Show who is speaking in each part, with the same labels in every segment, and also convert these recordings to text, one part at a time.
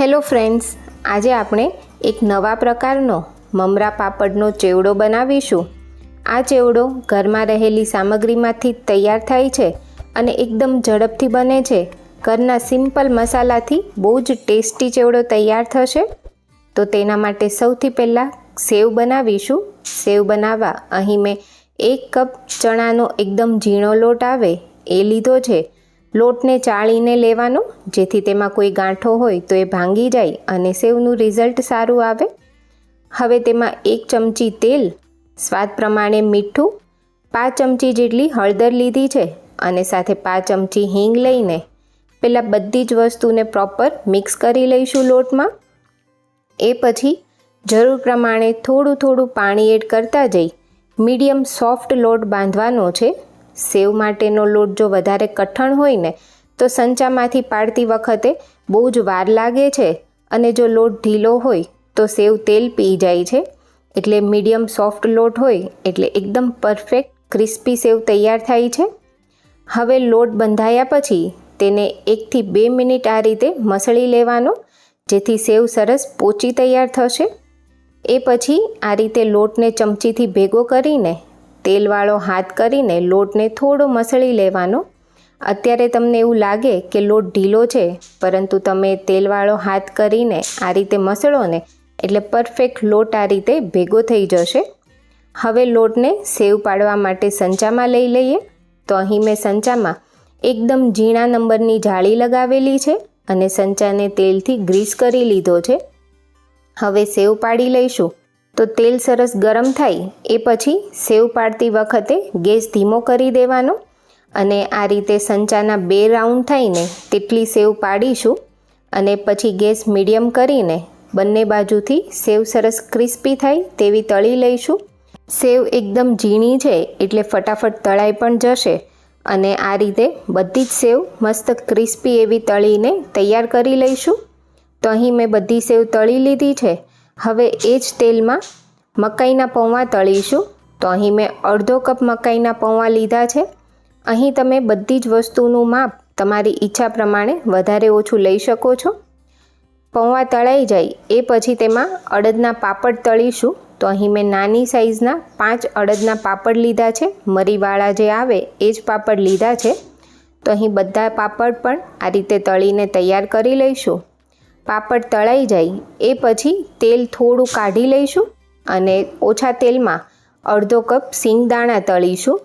Speaker 1: Hello friends, આજે આપણે એક નવા પ્રકારનો મમરા પાપડનો ચેવડો બનાવીશું. આ ચેવડો ઘરમાં રહેલી સામગ્રીમાંથી તૈયાર થાય છે અને એકદમ ઝડપથી બને છે. ઘરના સિમ્પલ મસાલાથી બહુ જ ટેસ્ટી ચેવડો તૈયાર થશે. તો તેના માટે સૌથી પહેલાં સેવ બનાવીશું. સેવ બનાવવા અહીં મેં એક કપ ચણાનો એકદમ ઝીણો લોટ આવે એ લીધો છે. લોટને ચાળીને લેવાનો, જેથી તેમાં કોઈ ગાંઠો હોય તો એ ભાંગી જાય અને સેવનું રિઝલ્ટ સારું આવે. હવે તેમાં એક ચમચી તેલ, સ્વાદ પ્રમાણે મીઠું, પાંચ ચમચી જેટલી હળદર લીધી છે અને સાથે પાંચ ચમચી હિંગ લઈને પહેલાં બધી જ વસ્તુને પ્રોપર મિક્સ કરી લઈશું લોટમાં. એ પછી જરૂર પ્રમાણે થોડું થોડું પાણી એડ કરતા જઈ મીડિયમ સોફ્ટ લોટ બાંધવાનો છે. સેવ માટેનો લોટ જો વધારે કઠણ હોય ને, તો સંચામાંથી પાડતી વખતે બહુ જ વાર લાગે છે અને જો લોટ ઢીલો હોય, તો સેવ તેલ પી જાય છે. એટલે મીડિયમ સોફ્ટ લોટ હોય, એટલે એકદમ પરફેક્ટ ક્રિસ્પી સેવ તૈયાર થાય છે. હવે લોટ બંધાયા પછી તેને એકથી બે મિનિટ આ રીતે મસળી લેવાનો, જેથી સેવ સરસ પોચી તૈયાર થશે. એ પછી આ રીતે લોટને ચમચીથી ભેગો કરીને તેલવાળો હાથ કરીને લોટને થોડો મસળી લેવાનો. અત્યારે તમને એવું લાગે કે લોટ ઢીલો છે, પરંતુ તમે તેલવાળો હાથ કરીને આ રીતે મસળો ને એટલે પરફેક્ટ લોટ આ રીતે ભેગો થઈ જશે. હવે લોટને સેવ પાડવા માટે સંચામાં લઈ લઈએ. તો અહીં મેં સંચામાં એકદમ ઝીણા નંબરની જાળી લગાવેલી છે અને સંચાને તેલથી ગ્રીસ કરી લીધો છે. હવે સેવ પાડી લઈશું. તો તેલ સરસ ગરમ થાય એ પછી સેવ પાડતી વખતે ગેસ ધીમો કરી દેવાનો અને આ રીતે સંચાના બે રાઉન્ડ થઈને તેટલી સેવ પાડીશું અને પછી ગેસ મીડિયમ કરીને બંને બાજુથી સેવ સરસ ક્રિસ્પી થાય તેવી તળી લઈશું. સેવ એકદમ ઝીણી છે એટલે ફટાફટ તળાઈ પણ જશે અને આ રીતે બધી જ સેવ મસ્ત ક્રિસ્પી એવી તળીને તૈયાર કરી લઈશું. તો અહીં મેં બધી સેવ તળી લીધી છે હવે એ જ તેલમાં મકાઈના પૌવા તળીશું. તો અહીં મેં અડધો કપ મકાઈના પૌવા લીધા છે. અહીં તમે બધી જ વસ્તુનું માપ તમારી ઈચ્છા પ્રમાણે વધારે ઓછું લઈ શકો છો. પૌવા તળાઈ જાય એ પછી તેમાં અડદના પાપડ તળીશું. તો અહીં મેં નાની સાઇઝના પાંચ અડદના પાપડ લીધા છે. મરીવાળા જે આવે એ જ પાપડ લીધા છે. તો અહીં બધા પાપડ પણ આ રીતે તળીને તૈયાર કરી લઈશું. પાપડ તળાઈ જાય, એ પછી તેલ થોડું કાઢી લઈશું અને ઓછા તેલમાં અડધો કપ સિંગદાણા તળીશું.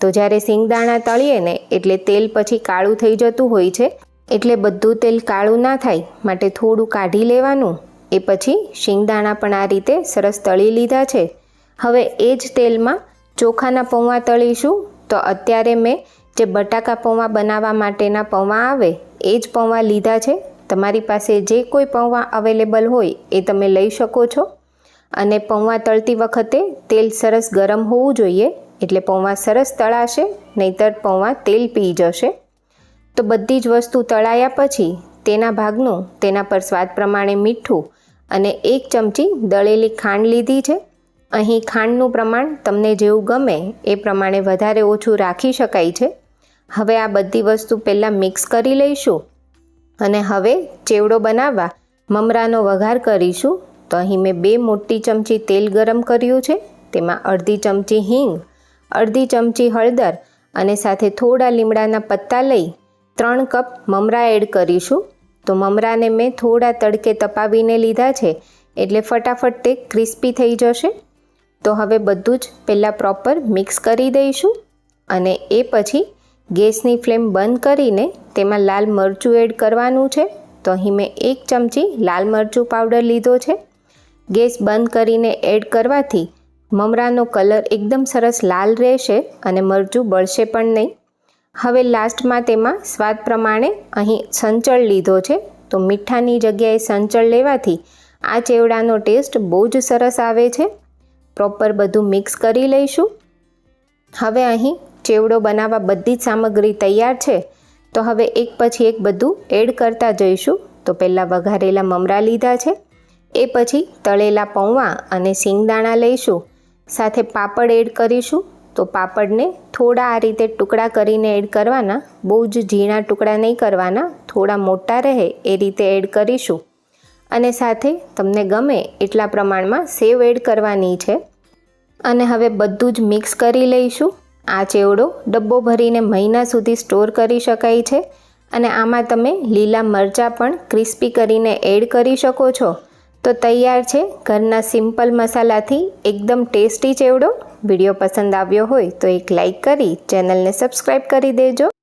Speaker 1: તો જ્યારે સિંગદાણા તળીએ ને એટલે તેલ પછી કાળું થઈ જતું હોય છે, એટલે બધું તેલ કાળું ના થાય, માટે થોડું કાઢી લેવાનું. એ પછી શિંગદાણા પણ આ રીતે સરસ તળી લીધા છે. હવે એ જ તેલમાં ચોખાના પૌવા તળીશું. તો અત્યારે મેં જે બટાકા પૌવા બનાવવા માટેના પૌવા આવે, એ જ પૌવા લીધા છે. તમારી પાસે જે કોઈ પૌવા અવેલેબલ હોય એ તમે લઈ શકો છો. અને પૌવા તળતી વખતે તેલ સરસ ગરમ હોવું જોઈએ. એટલે પૌવા સરસ તળાશે, નહીતર પૌવા તેલ પી જશે. તો બધી જ વસ્તુ તળાયા પછી તેના ભાગનું, તેના પર સ્વાદ પ્રમાણે મીઠું અને એક ચમચી દળેલી ખાંડ લીધી છે. અહીં ખાંડનું પ્રમાણ તમને જેવું ગમે એ પ્રમાણે વધારે ઓછું રાખી શકાય છે. હવે આ બધી વસ્તુ પહેલાં મિક્સ કરી લઈશું. અને હવે ચેવડો બનાવવા મમરાનો વઘાર કરીશું. તો અહીં મેં બે મોટી ચમચી તેલ ગરમ કર્યું છે. તેમાં અડધી ચમચી હિંગ, અડધી ચમચી હળદર અને સાથે થોડા લીમડાના પત્તા લઈ ત્રણ કપ મમરા એડ કરીશું. તો મમરાને મેં થોડા તડકે તપાવીને લીધા છે એટલે ફટાફટ તે ક્રિસ્પી થઈ જશે. તો હવે બધું જ પહેલાં પ્રોપર મિક્સ કરી દઈશું અને એ પછી ગેસની ફ્લેમ બંધ કરીને તેમાં લાલ મરચું એડ કરવાનું છે. તો અહીં મેં એક ચમચી લાલ મરચું પાવડર લીધો છે. ગેસ બંધ કરીને એડ કરવાથી મમરાનો કલર એકદમ સરસ લાલ રહેશે અને મરચું બળશે પણ નહીં. હવે લાસ્ટમાં તેમાં સ્વાદ પ્રમાણે અહીં સંચળ લીધો છે. તો મીઠાની જગ્યાએ સંચળ લેવાથી આ ચેવડાનો ટેસ્ટ બહુ જ સરસ આવે છે. પ્રોપર બધું મિક્સ કરી લઈશું. હવે અહીં ચેવડો બનાવવા બધી જ સામગ્રી તૈયાર છે, તો હવે એક પછી એક બધું એડ કરતા જઈશું. તો પહેલાં વઘારેલા મમરા લીધા છે, એ પછી તળેલા પૌવા અને સિંગદાણા લઈશું. સાથે પાપડ એડ કરીશું. તો પાપડને થોડા આ રીતે ટુકડા કરીને એડ કરવાના, બહુ જ ઝીણા ટુકડા નહીં કરવાના, થોડા મોટા રહે એ રીતે એડ કરીશું. અને સાથે તમને ગમે એટલા પ્રમાણમાં સેવ એડ કરવાની છે. અને હવે બધું જ મિક્સ કરી લઈશું. આ ચેવડો ડબ્બો ભરીને મહિના સુધી સ્ટોર કરી શકાય છે અને આમાં તમે લીલા મરચાં પણ ક્રિસ્પી કરીને એડ કરી શકો છો. તો તૈયાર છે ઘરના સિમ્પલ મસાલાથી એકદમ ટેસ્ટી ચેવડો. વીડિયો પસંદ આવ્યો હોય તો એક લાઈક કરી ચેનલને સબસ્ક્રાઈબ કરી દેજો.